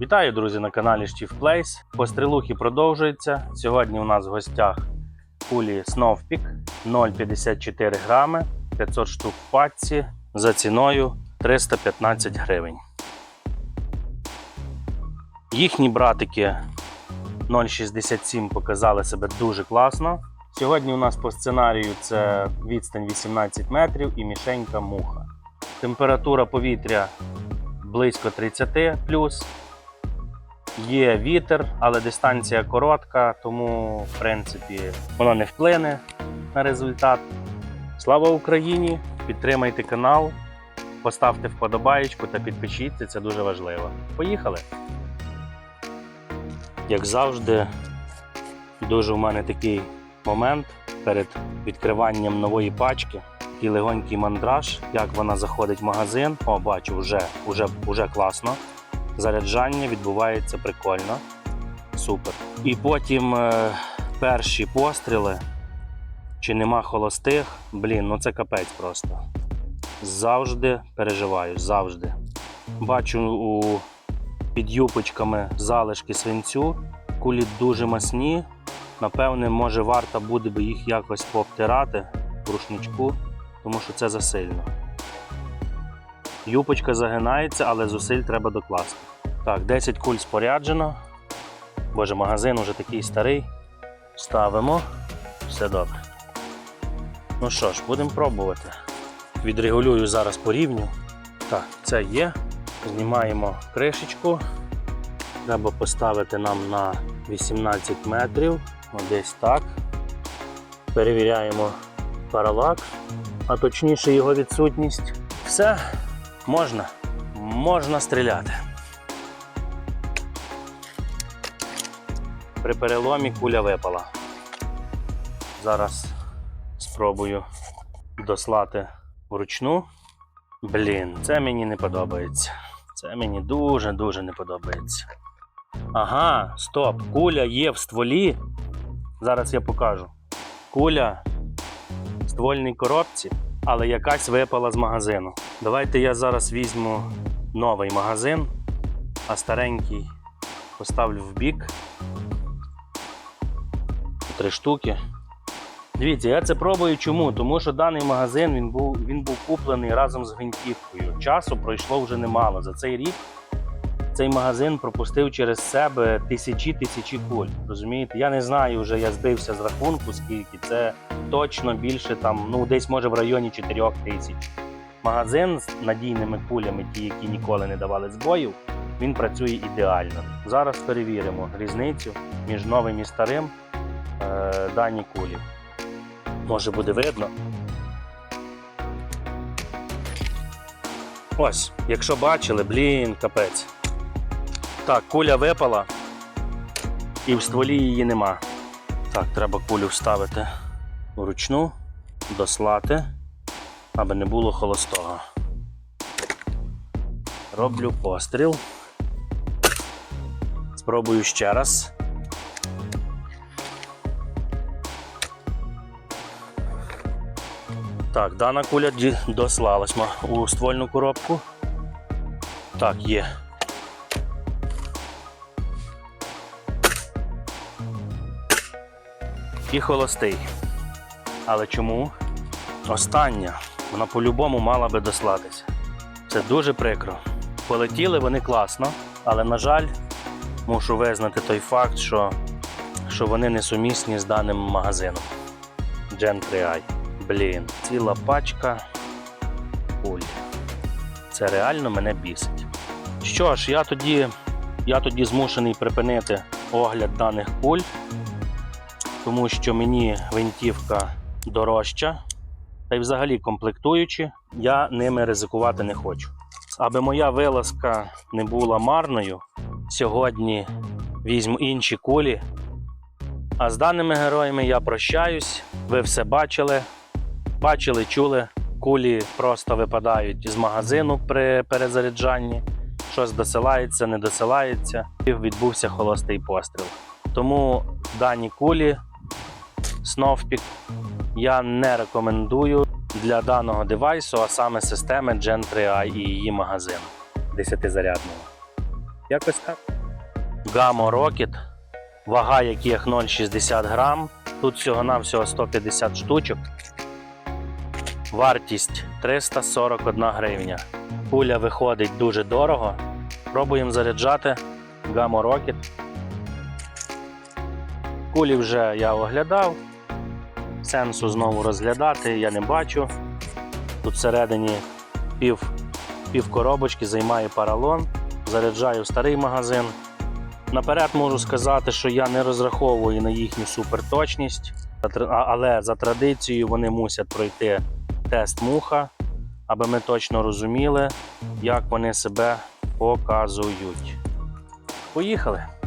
Вітаю, друзі, на каналі Chief Place. Пострілухи продовжуються. Сьогодні у нас в гостях кулі Snowpeak 0,54 грами, 500 штук в пачці за ціною 315 гривень. Їхні братики 0,67 показали себе дуже класно. Сьогодні у нас по сценарію це відстань 18 метрів і мішенька муха. Температура повітря близько 30 плюс. Є вітер, але дистанція коротка, тому в принципі воно не вплине на результат. Слава Україні! Підтримайте канал, поставте вподобаєчку та підпишіться, це дуже важливо. Поїхали! Як завжди, дуже у мене такий момент перед відкриванням нової пачки. Такий легонький мандраж, як вона заходить в магазин. О, бачу, вже, вже, вже класно. Заряджання відбувається прикольно. Супер. І потім е, перші постріли. Чи нема холостих? Блін, ну це капець просто. Завжди переживаю, завжди. Бачу у під юпочками залишки свинцю. Кулі дуже масні. Напевне, може варто буде би їх якось пообтирати в рушничку, тому що це засильно. Юпочка загинається, але зусиль треба докласти. Так, 10 куль споряджено. Боже, магазин уже такий старий. Ставимо. Все добре. Ну що ж, будемо пробувати. Відрегулюю зараз по рівню. Так, це є. Знімаємо кришечку. Треба поставити нам на 18 метрів. О, Десь так. Перевіряємо паралак, а точніше його відсутність. Все, можна. Можна стріляти. При переломі куля випала. Зараз спробую дослати вручну. Блін, це мені не подобається. Це мені дуже-дуже не подобається. Ага, стоп, куля є в стволі. Зараз я покажу. Куля в ствольній коробці, але якась випала з магазину. Давайте я зараз візьму новий магазин, а старенький поставлю в бік. Три штуки. Дивіться, я це пробую чому? Тому що даний магазин він був, він був куплений разом з гвинтівкою. Часу пройшло вже немало. За цей рік цей магазин пропустив через себе тисячі тисячі куль. Розумієте? Я не знаю, вже я збився з рахунку, скільки це точно більше там, ну десь може в районі 4 тисяч. Магазин з надійними кулями, ті, які ніколи не давали збоїв, він працює ідеально. Зараз перевіримо різницю між новим і старим е, дані кулі. Може буде видно. Ось, якщо бачили, блін, капець. Так, куля випала і в стволі її нема. Так, треба кулю вставити вручну, дослати, аби не було холостого. Роблю постріл. Спробую ще раз. Так, дана куля дослалась у ствольну коробку. Так, є. І холостий. Але чому? Остання. Вона по-любому мала би дослатися. Це дуже прикро. Полетіли вони класно, але, на жаль, мушу визнати той факт, що, що вони несумісні з даним магазином. Gen 3i. Блін, ціла пачка куль. Це реально мене бісить. Що ж, я тоді, я тоді змушений припинити огляд даних куль, тому що мені гвинтівка дорожча, та й взагалі комплектуючи, я ними ризикувати не хочу. Аби моя вилазка не була марною, сьогодні візьму інші кулі. А з даними героями я прощаюсь. Ви все бачили, бачили, чули. Кулі просто випадають з магазину при перезаряджанні. Щось досилається, не досилається. І відбувся холостий постріл. Тому дані кулі Snovpik я не рекомендую для даного девайсу, а саме системи Gen 3i і її магазин 10-зарядного. Якось так. Gamo Rocket, вага яких 0,60 грам. Тут всього-навсього 150 штучок. Вартість 341 гривня. Пуля виходить дуже дорого. Пробуємо заряджати Gamo Rocket. Кулі вже я оглядав. Сенсу знову розглядати я не бачу. Тут всередині пів, пів коробочки займає паралон. Заряджаю старий магазин. Наперед можу сказати, що я не розраховую на їхню суперточність, але за традицією вони мусять пройти тест муха, аби ми точно розуміли, як вони себе показують. Поїхали!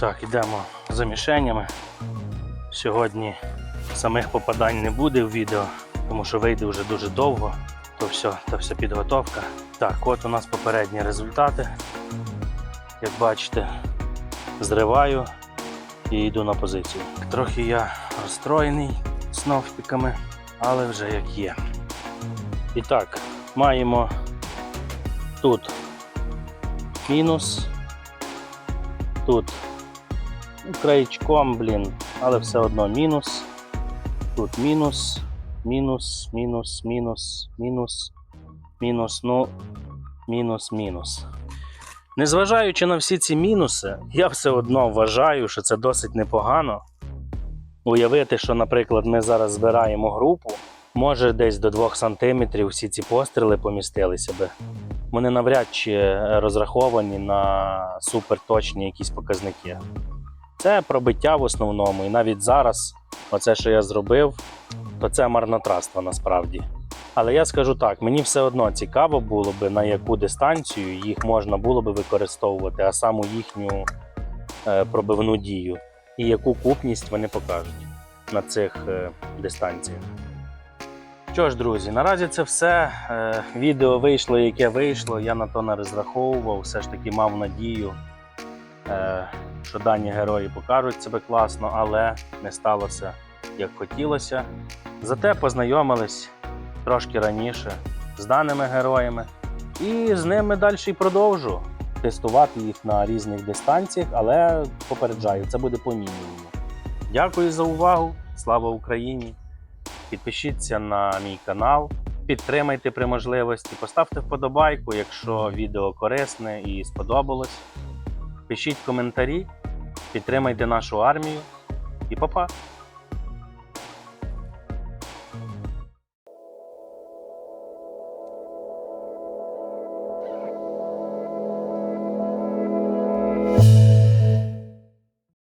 Так, ідемо за мішенями. Сьогодні самих попадань не буде в відео, тому що вийде вже дуже довго. То все, то все підготовка. Так, от у нас попередні результати. Як бачите, зриваю і йду на позицію. Трохи я розстроєний сновпіками, але вже як є. І так, маємо тут мінус, тут краєчком, блін, але все одно мінус. Тут мінус, мінус, мінус, мінус, мінус, мінус, ну, мінус, мінус. Незважаючи на всі ці мінуси, я все одно вважаю, що це досить непогано. Уявити, що, наприклад, ми зараз збираємо групу, може десь до 2 см всі ці постріли помістилися би. Вони навряд чи розраховані на суперточні якісь показники. Це пробиття в основному, і навіть зараз, оце, що я зробив, то це марнотратство насправді. Але я скажу так: мені все одно цікаво було би, на яку дистанцію їх можна було би використовувати, а саму їхню е, пробивну дію, і яку купність вони покажуть на цих е, дистанціях. Що ж, друзі, наразі це все. Е, відео вийшло, яке вийшло. Я на то не розраховував, все ж таки мав надію. Що дані герої покажуть себе класно, але не сталося як хотілося. Зате познайомились трошки раніше з даними героями, і з ними далі продовжу тестувати їх на різних дистанціях, але попереджаю, це буде по мінімуму. Дякую за увагу! Слава Україні! Підпишіться на мій канал, підтримайте при можливості, поставте вподобайку, якщо відео корисне і сподобалось. Пишіть коментарі, підтримайте нашу армію і па-па!